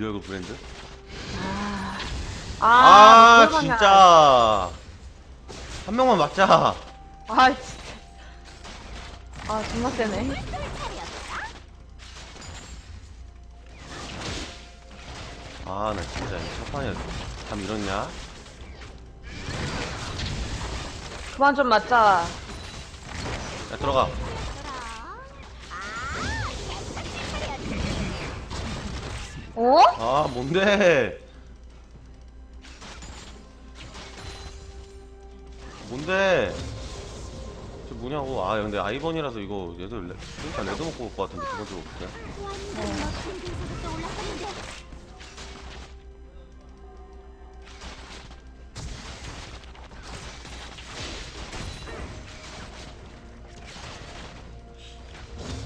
리얼그 브랜드? 아, 아, 뭐 진짜 한 명만 맞자 아 진짜. 아 존나 세네. 아 나 진짜 이 첫판에 감 이렇냐? 그만 좀 맞자. 야 들어가 어? 아 뭔데 뭔데 저 뭐냐고 아 근데 아이번이라서 이거 얘들 레, 그러니까 레드 먹고 올 것 같은데 두 번째로 볼게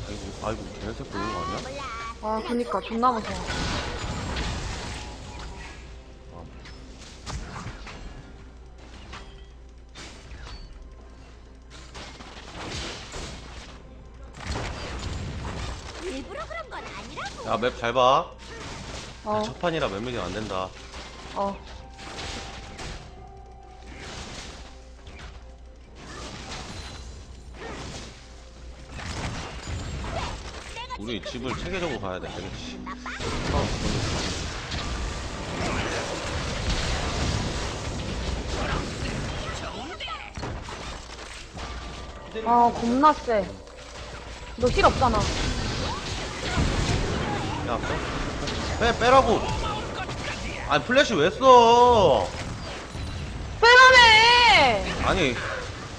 아이고 아이고 개새끼 오는 거 아니야? 아 그니까 존나 무서워. 맵 잘 봐 어, 첫 판이라 몇 명이 안 된다 어. 우리 집을 체계적으로 가야 돼 알겠지? 아 겁나 세. 너힐 없잖아. 야, 빼, 빼, 빼라고. 아니, 플래시 왜 써? 빼라며! 아니,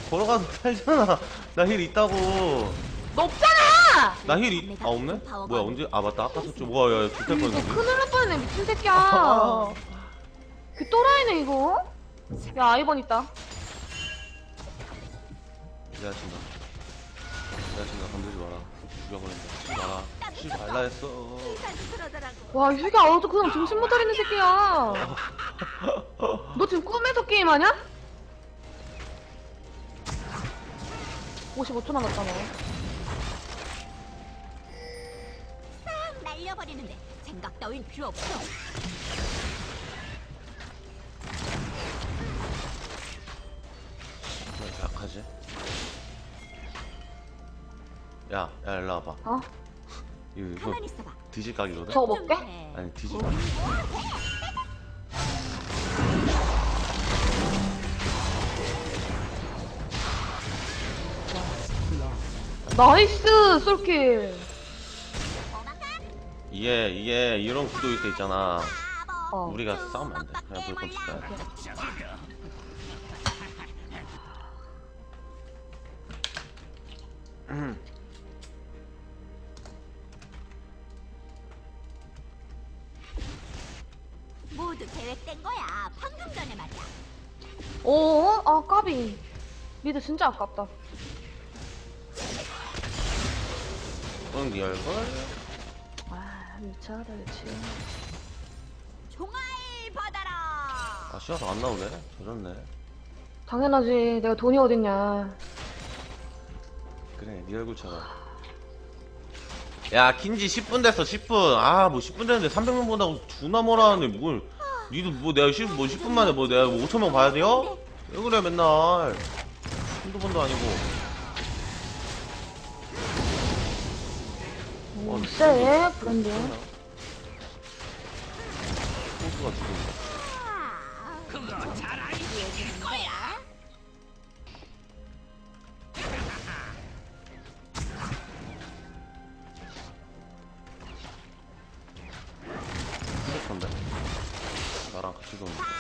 걸어가서 살잖아. 나 힐 있다고. 너 없잖아! 나 힐, 이... 아, 없네? 뭐야, 언제? 아, 맞다. 아까 썼죠. 뭐야, 야, 죽을 뻔했네. 큰일 날 뻔했네 미친 새끼야. 아. 그 또라이네 이거. 야 아이번 있다. 내가 친다. 내가 친다. 건들지 마라. 죽여버린다. 치지 마라. 치지 말라 했어. 와이 새끼 아주 그냥 정신 못 차리는 새끼야. 너 지금 꿈에서 게임하냐? 55초 남았잖아. 딱 날려버리는데 생각 따윈 필요 없어. 왜 이렇게 약하지? 야, 야, 일로 와봐. 어? 이거, 이거 가만히 있어봐. 뒤질 각이거든? 저거 좀 먹게? 해. 아니, 뒤질 뭐? 각. 나이스 솔킬. 이게, 이게, 이런 구도 있어 있잖아. 어. 우리가 싸우면 안 돼. 그냥 죽여야 돼. 음. 오, 아 까비. 미드 진짜 아깝다. 응, 리얼걸? 아 미쳐라 미치. 종알 받아라. 아, 씨앗 안 나오네? 저졌네. 당연하지. 내가 돈이 어딨냐. 그래, 리얼굴처럼. 야, 킨지 10분 됐어, 10분. 아, 뭐 10분 됐는데 300명 본다고 존나 뭐라 하는데, 뭘. 니도 뭐 내가 10, 뭐 10분 만에 뭐 내가 뭐 5천명 봐야 돼요? 왜 그래, 맨날. 한두 번도 아니고. 오, 쎄 브랜드. 소스가 지금. 그거 잘알 차차차.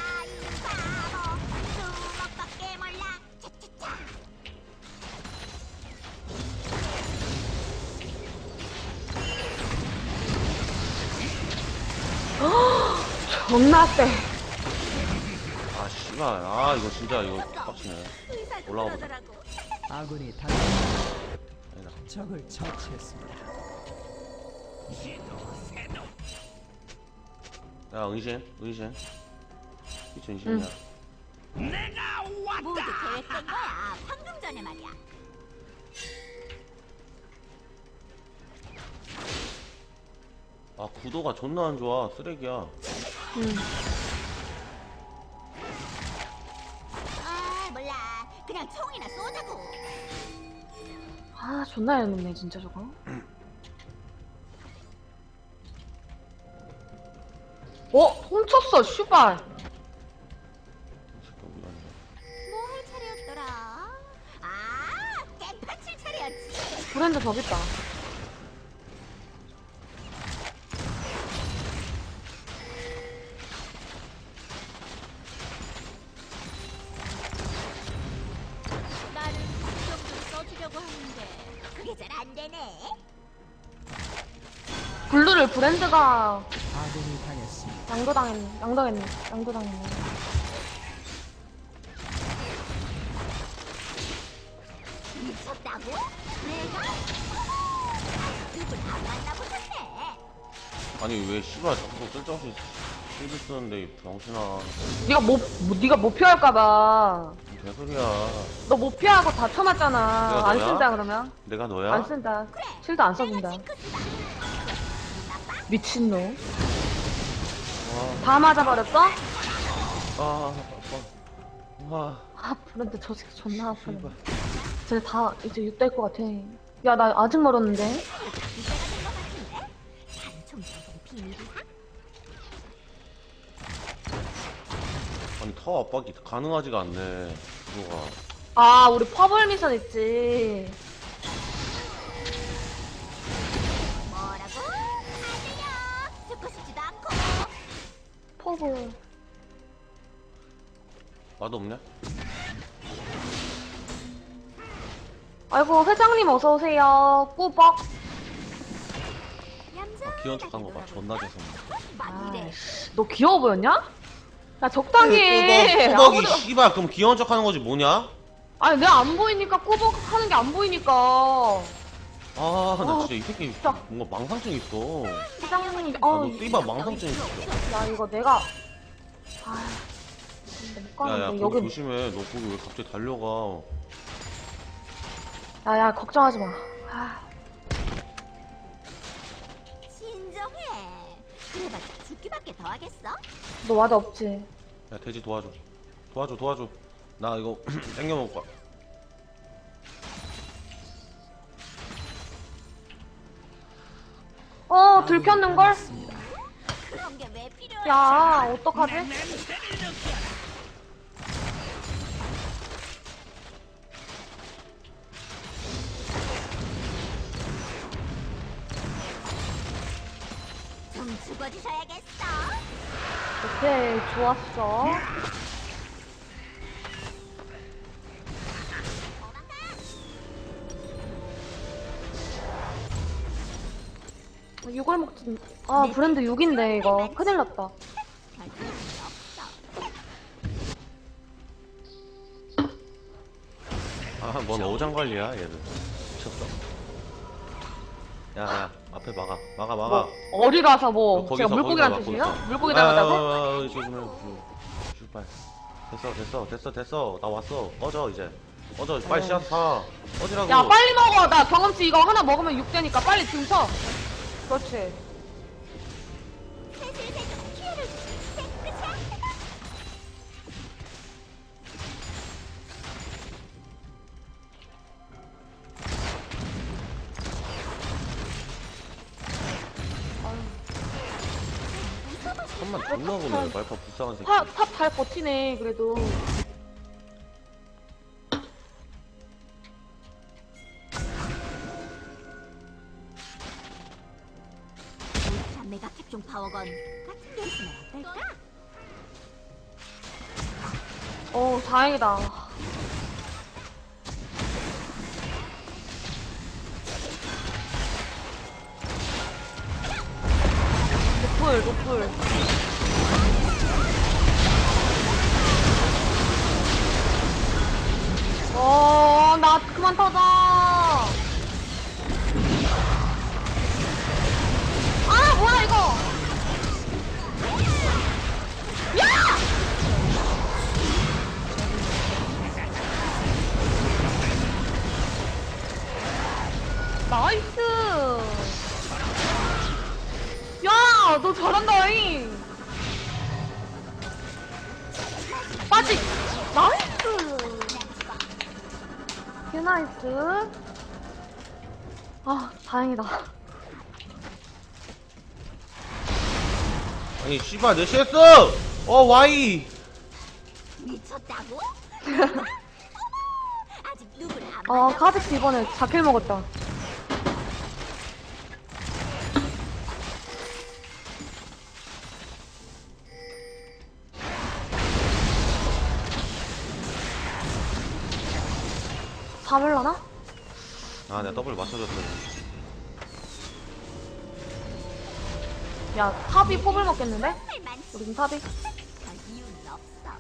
존나 쎄. 아, 씨발. 아, 이거 진짜, 이거 빡치네. 올라가 보자. 아군이 단 아니다. 적을 처치했습니다. 야, 은신, 은신. 이천 은신이야. 모두 계획된 거야. 방금 전에 말이야. 아 구도가 존나 안 좋아 쓰레기야 응. 아 몰라 그냥 총이나 쏘자고 아 존나 얄밉네 진짜 저거. 어? 훔쳤어 슈발. 저기 있다. 나는 정도 써주려고 하는데 그게 잘 안 되네 블루를 브랜드가 아군이 당했습니다. 양도당했네. 양도했네. 양도당했네. 미쳤다고? 내가? 누굴 안 만나보셨네 아니 왜 씨발 자꾸 쓸데없이 실드 쓰는데 이 병신아 네가 못, 뭐, 네가 못 피할까봐. 개소리야 너 못 피하고 다 쳐맞잖아. 내가 안? 쓴다 그러면? 내가 너야? 안 쓴다. 실드 안 써준다. 미친놈. 다 맞아버렸어? 아 아파 와아 브랜드 저 새끼 존나 아프네. 쟤다 이제 6될 것 같아. 야 나 아직 멀었는데. 아니 타워 압박이 가능하지가 않네 구도가 아 우리 퍼블 미션 있지. 뭐라고? 안 들려 듣고 싶지도 않고 퍼블. 맛없냐? 아이고 회장님 어서 오세요. 꾸벅. 얌전하게 귀여운 척한 거 봐 존나 죄송해 막 이래 아이씨, 너 귀여워 보였냐? 야 적당히 해. 꾸벅, 꾸벅이 아무도- 씨발 그럼 귀여운 척 하는 거지 뭐냐? 아니 내가 안 보이니까 꾸벅 하는 게 안 보이니까. 아나 아, 진짜 이 새끼 진짜. 뭔가 망상증 있어 회장님 아, 어너 띠바 망상증 있어 야 이거 내가 아 근데 못 야야 가는데 거기 여기 조심해 너 거기 왜 갑자기 달려가 야야 걱정하지 마. 아, 진정해 그래봤자 죽기밖에 더 하겠어? 너 와드 없지? 야 돼지 도와줘 도와줘 도와줘 나 이거 땡겨 먹을 거야 어 들켰는 걸? 그런 게 왜 필요해 야 어떡하지? 죽어주셔야겠어 오케이 좋았어. 어, 이걸 먹지. 아 브랜드 6인데 이거 큰일 났다. 아뭔 어장관리야 얘들 미쳤어 야야 앞에 막아. 막아 막아. 뭐 어디 가서 뭐 거기서, 제가 물고기란 거기서 뜻이에요? 물고기 아, 나가자고? 아, 아, 아, 조심해 슈발. 됐어 됐어 됐어 됐어. 나 왔어. 꺼져 이제. 꺼져 빨리 씨앗 사. 꺼지라고. 야 빨리 먹어. 나 경험치 이거 하나 먹으면 6되니까 빨리 지금 쳐. 그렇지 한만 존나 보네. 말파 불쌍한 새끼. 탑잘 버티네 그래도. 울트라 메가 캡종 파워건 같은 게 있으면 어떨까? 어 다행이다 노플 노플 어나 그만 터져 아 뭐야 이거 야! 나이스! 야, 야, 너 잘한다잉. 빠지. 나이스. 개 나이스. 아, 다행이다. 아니 씨발 내 CS 어 와이 미쳤다고? 아직 누구를 안 아, 카직스 이번에 자킬 먹었다. 잡을라나? 아 내가 더블 맞춰줬더니 야, 탑이 뽑을 먹겠는데? 할 우린 탑이? 별 이유는 없어.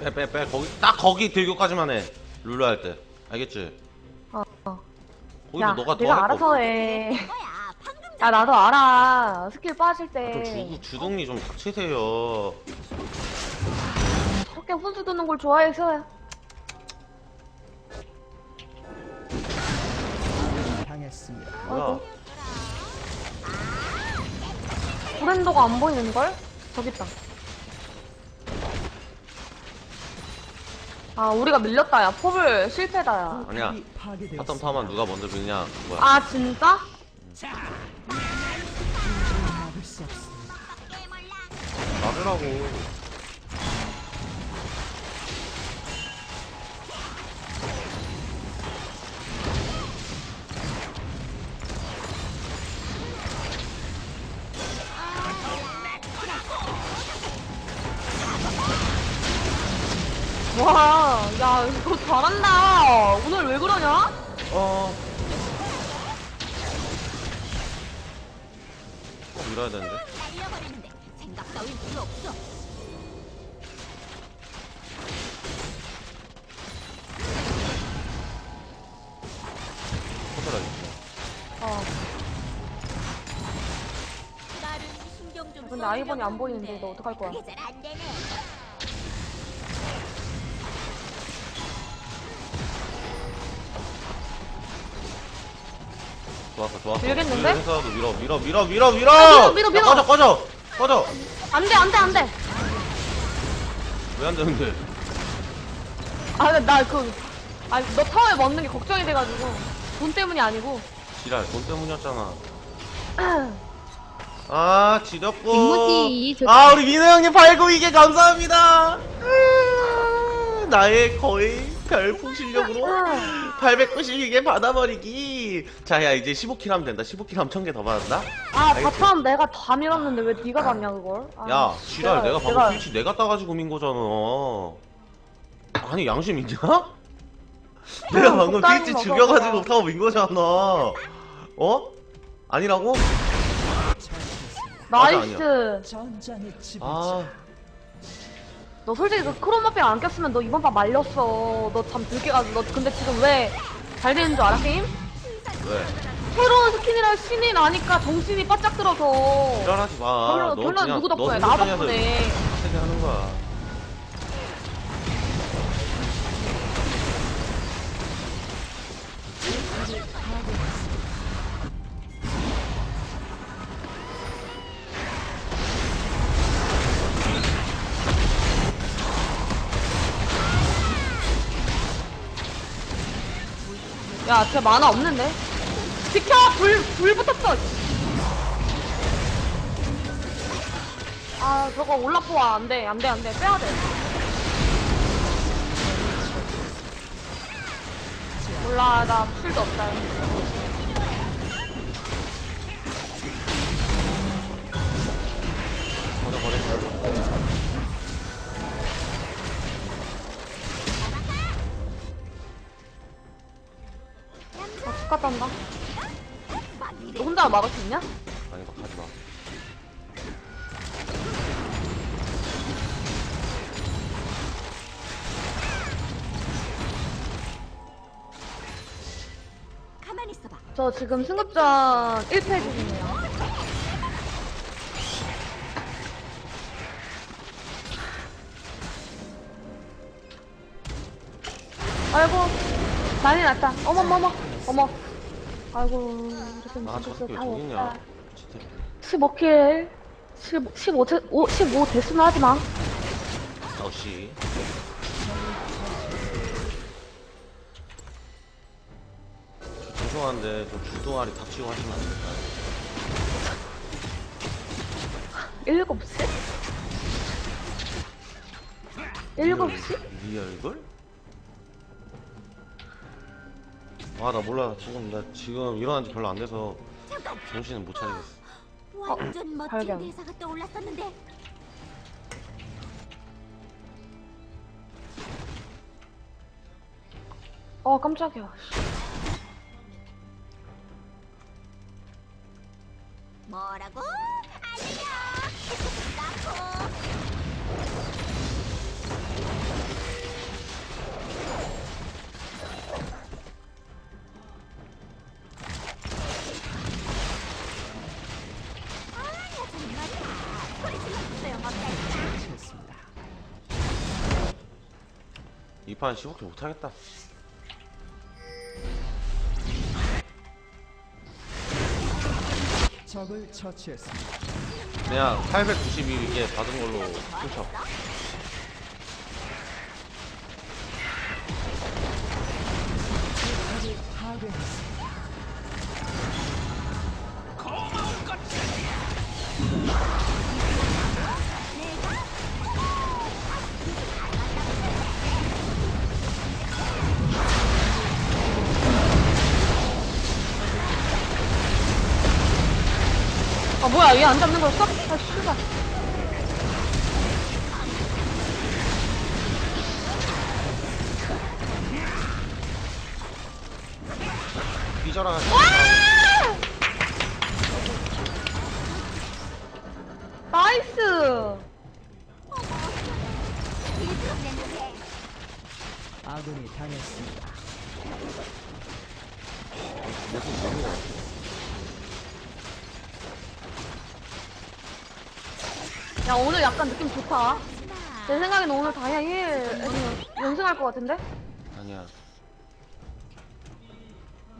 빼빼빼 거기 딱 거기 들교까지만 해 룰루 할 때 알겠지? 어, 어. 거기서 야, 너가 더 내가 할 알아서 거 해. 뭐야? 야, 나도 알아. 스킬 빠질 때. 좀 주구 주둥이 좀 닥치세요 저렇게 훈수 두는 걸 좋아해서. 당했습니다. 뭐야 브랜더가 안 보이는걸? 저기 있다. 아, 우리가 밀렸다, 야. 포블 실패다, 야. 아니야 파괴되었습니다. 바텀 타만 누가 먼저 밀냐 그거야 아, 진짜? 막을 수 없습니다. 맞으라고 와, 야, 이거 잘한다. 오늘 왜 그러냐? 어 아이번이 안 보이는데 너 어떡할 거야? 그게 잘 안 되네. 좋았어 좋았어 밀겠는데? 회사도 밀어 밀어 밀어 밀어 밀어 아, 밀어, 밀어, 밀어. 야, 꺼져 꺼져 꺼져 안 돼, 안 돼, 안 돼. 왜 안 되는데 아, 나 그, 아, 너 타워에 먹는 게 걱정이 돼가지고. 돈 때문이 아니고. 지랄 돈 때문이었잖아 아 지렸고 뒷모지 좋- 아 우리 민호 형님 892개 감사합니다 음, 나의 거의 별풍 실력으로 892개 받아버리기 자야 이제 15킬 하면 된다 15킬 하면 1000개 더 받았다 아, 알겠지? 바텀 내가 다 밀었는데 왜 네가 잡냐, 그걸? 아, 야 지랄 내가 방금 스위치 내가 따가지고 민 거잖아 아니 양심 있냐? 내가 방금 적당히 스위치 죽여가지고. 타고 민 거잖아 어? 아니라고? 맞아, 나이스. 전장의 지배자. 아 너 솔직히 그 크로마핑 안 꼈으면 너 이번 판 말렸어. 너참 들게 가지고. 너 근데 지금 왜 잘 되는 줄 알아, 게임? 왜? 새로운 스킨이랑 신이 나니까 정신이 바짝 들어서. 지랄하지 마 결론, 너 결론 그냥 누구 너 덕분에? 나 생각하면서 덕분에. 세게 하는 거야 야, 쟤 만화 없는데? 비켜! 불, 불 붙었어! 아, 저거 올라프 와. 안 돼, 안 돼, 안 돼. 빼야 돼. 몰라, 나 풀도 없다. 막을 수 있냐? 아니 막 하지마 가만히 있어봐. 저 지금 승급전 1패 중이에요. 아이고 난리 났다 어머머머 어머 아이고 이렇게 아, 저 무슨 새끼 왜다 저기 있냐? 진짜. 15킬 15, 15, 15 됐으면 하지마 어씨. 죄송한데 좀 주동아리 닥치고 하시면 안 될까요? 일곱 시? 일곱 시? 리얼걸? 아 나 몰라 지금 나 지금 일어난 지 별로 안 돼서 정신을 못 차리겠어 완전 멋진 발견. 대사가 떠올랐었는데 어 깜짝이야 뭐라고? 처치했습니다. 이판 15킬 못하겠다 적을 처치했습니다. 그냥 892개 받은 걸로 끊쳐 얘 안 잡는 거였어? 아 씨발. 삐져라. 나이스! 아군이 당했습니다. 무슨 재미가 야 오늘 약간 느낌 좋다. 나내 생각에는 오늘 다이아 1 연승할 것 같은데? 아니야.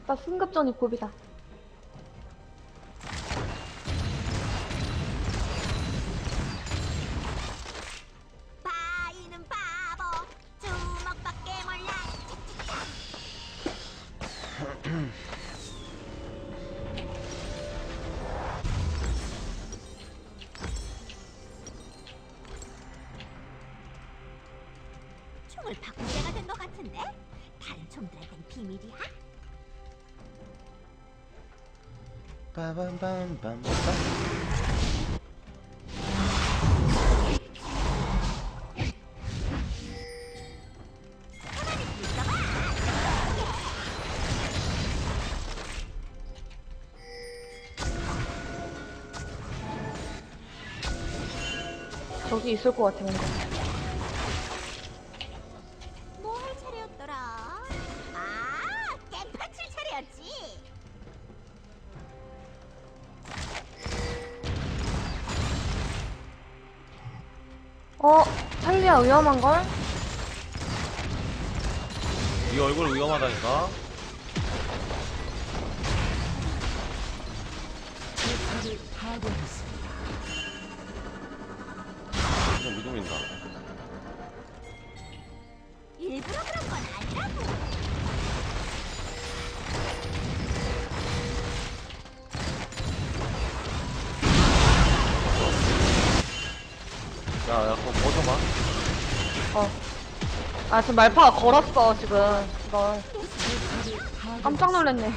나 승급전이 고비다 총을 바꿀 때가 된 것 같은데? 다른 총들한텐 비밀이야? 빠밤밤밤밤 저기 있을 것 같아 뭔가 위험한걸? 네 얼굴 위험하다니까. 진짜 믿음인다 일부러 그런 건 아니라고. 야 야 그거 벗어봐 어. 아, 지금 말파가 걸었어, 지금. 이걸. 깜짝 놀랐네.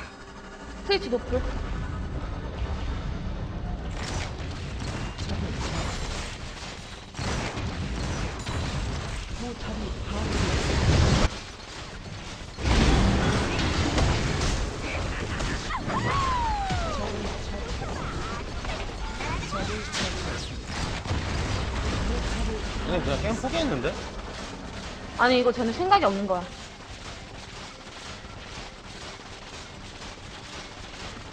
스위치 노플. 아니 이거 저는 생각이 없는 거야.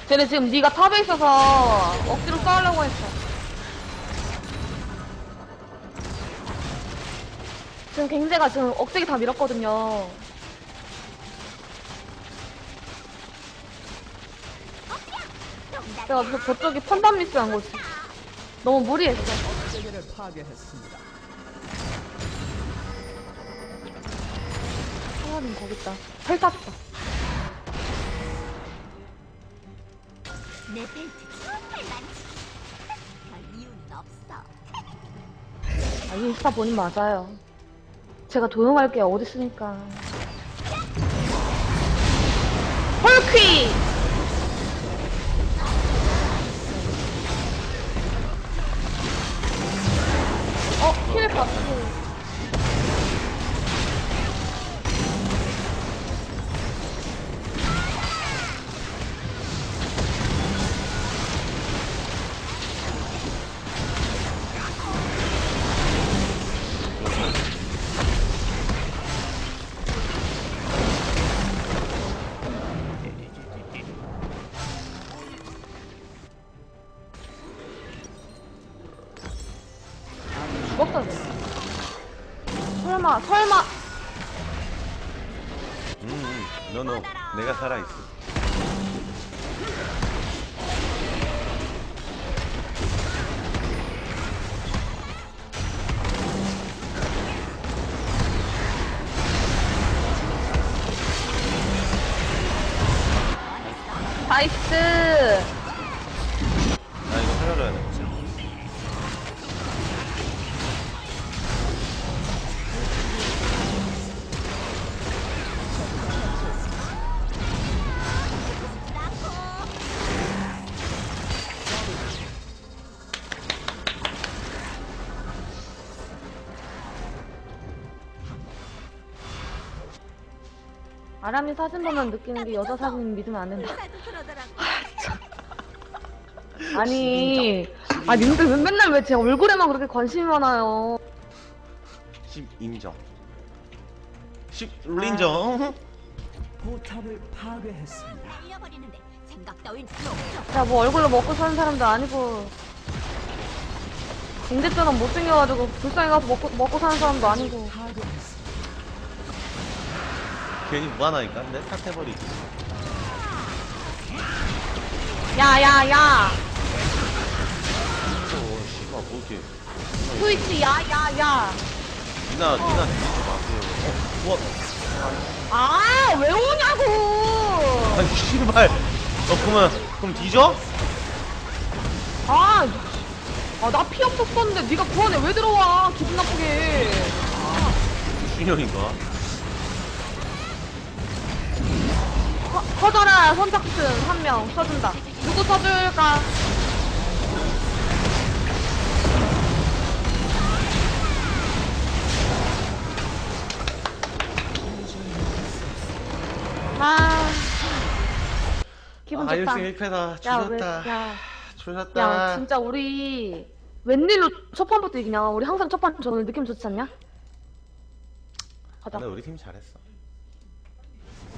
쟤네 지금 네가 탑에 있어서 억지로 싸우려고 했어. 지금 갱제가 지금 억지게 다 밀었거든요. 내가 그래서 저쪽이 판단 미스한 거지. 너무 무리했어. 억제기를 파괴했습니다. 사람은 거기 있다. 펠 탔어. 내 벨트 정말 많지. 별 이유는 없어. 아, 인스타 본인 맞아요. 제가 도용할 게 어디 있으니까. 헐퀴! 아람이 사진 보면 느끼는 게 여자 사진 믿으면 안 된다. 아니, 아 님들 왜 맨날 왜 제 얼굴에만 그렇게 관심이 많아요? 10 인정. 10 인정. 포탑을 파괴했습니다. 날려버리는데 생각 따윈 필요 없어. 야, 뭐 얼굴로 먹고 사는 사람도 아니고, 공대처럼 못생겨가지고 불쌍해가서 먹고, 먹고 사는 사람도 아니고. 파괴했습니다. 괜히 무한하니까 내 탓해버리지. 야, 야, 야! 어, 씨발 뭐 이렇게. 스위치, 야, 야, 야! 니나 니나 뒤지지 마세요. 어, 뭐? 아, 왜 오냐고! 아니 씨발. 너 그러면 그럼 뒤져? 아, 아, 나 피 없었었는데 네가 구원에 왜 들어와? 기분 나쁘게. 준영인가? 커, 커져라, 선착순 한 명 써준다. 누구 써줄까? 아, 기분 아 좋다. 1승 1패다. 야, 왜, 조졌다. 야, 조졌다. 야, 진짜 우리 웬일로 첫 판부터 이기냐? 우리 항상 첫 판 저는 느낌 좋지 않냐? 가자. 근데 우리 팀 잘했어.